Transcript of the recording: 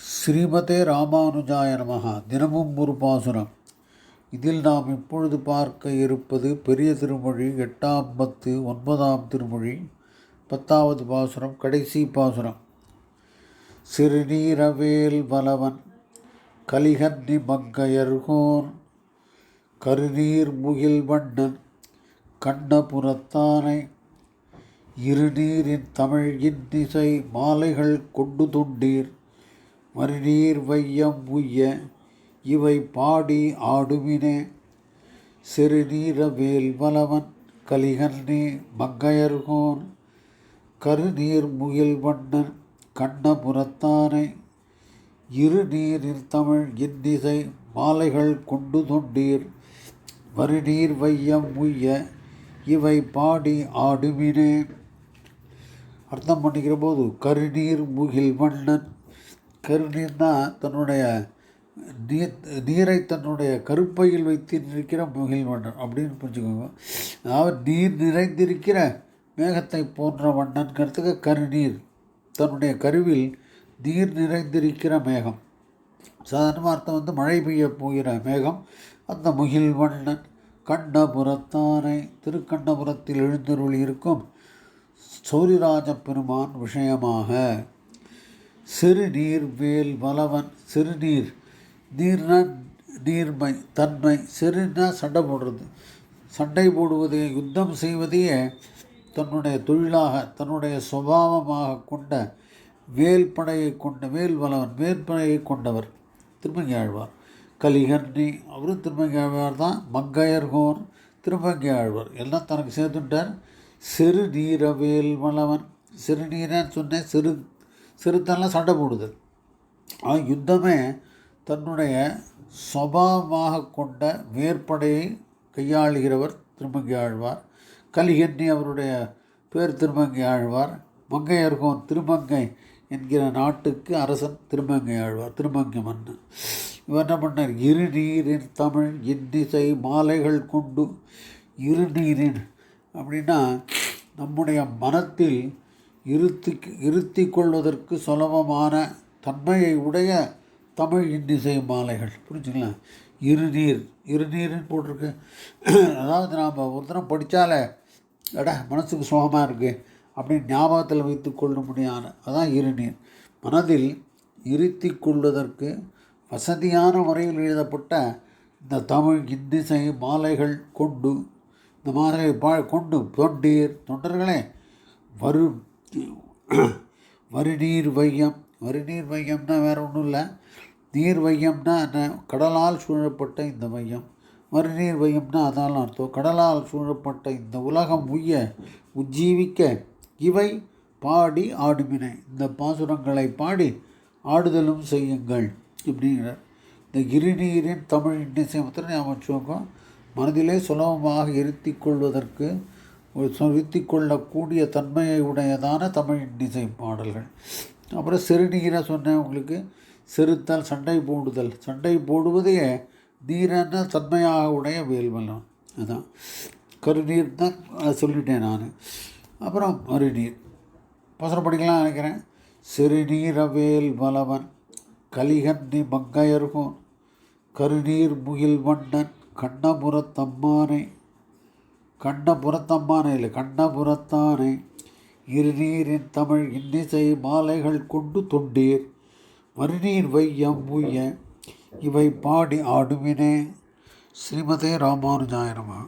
ஸ்ரீமதே ராமானுஜாய நமஹா. தினமும் ஒரு பாசுரம். இதில் நாம் இப்பொழுது பார்க்க இருப்பது பெரிய திருமொழி எட்டாம் பத்து ஒன்பதாம் திருமொழி பத்தாவது பாசுரம் கடைசி பாசுரம். சிறுநீரவேல் வலவன் கலிகன்னி மங்கையர்கோன் கருநீர் முகில் வண்ணன் கண்ணபுரத்தானை இருநீரின் தமிழ் இன்னிசை மாலைகள் கொண்டு துண்டீர். மறுநீர் வையம் உய்ய இவை பாடி ஆடுமினே. சிறுநீரவேல் வலவன் கலிகன்னே மங்கையர்கோன். கருநீர் முகில் வண்ணன் கண்ணபுரத்தானை. இருநீரில் தமிழ் இன்னிசை மாலைகள் கொண்டு தொண்டீர். மறுநீர் வையம் உய்ய இவை பாடி ஆடுமினே. அர்த்தம் பண்ணிக்கிற போது கருநீர் முகில் வண்ணன் கருநீர் தான் தன்னுடைய நீர் நீரை தன்னுடைய கருப்பையில் வைத்து நிற்கிற முகில் வண்ணன் அப்படின்னு புரிஞ்சுக்கோங்க. அதாவது நீர் நிறைந்திருக்கிற மேகத்தை போன்ற வண்ணன்கிறதுக்கு கருநீர் தன்னுடைய கருவில் நீர் நிறைந்திருக்கிற மேகம். சாதாரணமாக அர்த்தம் வந்து மழை பெய்ய போகிற மேகம். அந்த முகில் வண்ணன் கண்ணபுரத்தானை திருக்கண்ணபுரத்தில் எழுந்தருள் இருக்கும் சூரியராஜ பெருமான் விஷயமாக சிறுநீர் வேல் மலவன் சிறுநீர் நீர்னா நீர்மை தன்மை சிறுனா சண்டை போடுறது. சண்டை போடுவது யுத்தம் செய்வதையே தன்னுடைய தொழிலாக தன்னுடைய சுபாவமாக கொண்ட வேல் படையை கொண்ட வேல் வலவன் வேல்படையை கொண்டவர். திருமங்கியாழ்வார் ஆழ்வார். அவரும் திருமங்கியாழ்வார் தான். மங்கையர்கோன் திருமங்கி ஆழ்வார். எல்லாம் தனக்கு சேர்த்துட்டார். சிறு வேல் வளவன் சிறுநீரன்னு சொன்னேன் சிறு சிறுத்தெல்லாம் சண்டை போடுது. ஆ யுத்தமே தன்னுடைய சபாவமாக கொண்ட வேற்படையை கையாளுகிறவர் திருமங்கி ஆழ்வார். கலிகன்னி அவருடைய பேர் திருமங்கை ஆழ்வார். மங்கையர்கோன் திருமங்கை என்கிற நாட்டுக்கு அரசன் திருமங்கை ஆழ்வார் திருமங்கை மன்னன். இவர் என்ன பண்ணார்? இருநீரின் தமிழ் இன்னிசை மாலைகள் கொண்டு இருநீரின் அப்படின்னா நம்முடைய மனத்தில் இருத்தி இருத்தி கொள்வதற்கு சுலபமான தன்மையை உடைய தமிழ் இன்னிசை மாலைகள். புரிஞ்சுங்களா? இருநீர் இருநீர்னு போட்டிருக்கு. அதாவது நாம் ஒரு தினம் படித்தாலே எடா மனசுக்கு சுகமாக இருக்குது அப்படின்னு ஞாபகத்தில் வைத்து கொள்ள முடியாது அதான் இருநீர். மனதில் இருத்தி கொள்வதற்கு வசதியான முறையில் எழுதப்பட்ட இந்த தமிழ் இன்னிசை மாலைகள் கொண்டு இந்த மாலை பா கொண்டு தொண்டீர் தொண்டர்களே வரும் வருநீர் வையம். வருநீர் வையம்னா வேறு ஒன்றும் இல்லை. நீர் வையம்னா என்ன? கடலால் சூழப்பட்ட இந்த மையம் மறுநீர் வையம்னா அதால் அர்த்தம். கடலால் சூழப்பட்ட இந்த உலகம் உய்ய உஜ்ஜீவிக்க இவை பாடி ஆடுமினை. இந்த பாசுரங்களை பாடி ஆடுதலும் செய்யுங்கள் அப்படிங்கிறார். இந்த இருநீரின் தமிழ் இன்னிசை மாத்திரம் ஞாபகம் மனதிலே சுலபமாக இருத்தி கொள்வதற்கு இருத்தி கொள்ளக்கூடிய தன்மையை உடையதான தமிழ் இசை பாடல்கள். அப்புறம் சிறுநீரை சொன்னேன் உங்களுக்கு. சிறுத்தால் சண்டை போடுதல். சண்டை போடுவதையே நீரென்ன தன்மையாக உடைய வேல்வலம் அதான். கருநீர் தான் சொல்லிட்டேன் நான். அப்புறம் மறுநீர். பசரம் படிக்கலாம் நினைக்கிறேன். சிறுநீரவேல் வலவன் கலிகன்னி மங்கையர்கோன் கருநீர் முகில் வண்ணன் கண்ணபுரத்தம்மானை கண்ணபுரத்தம்மானை இல்லை கண்ணபுரத்தானை இருநீரின் தமிழ் இன்னிசை மாலைகள் கொண்டு தொண்டீர். மறுநீர் வையம் உய்ய இவை பாடி ஆடுமினே. ஸ்ரீமதே ராமானுஜாயனமா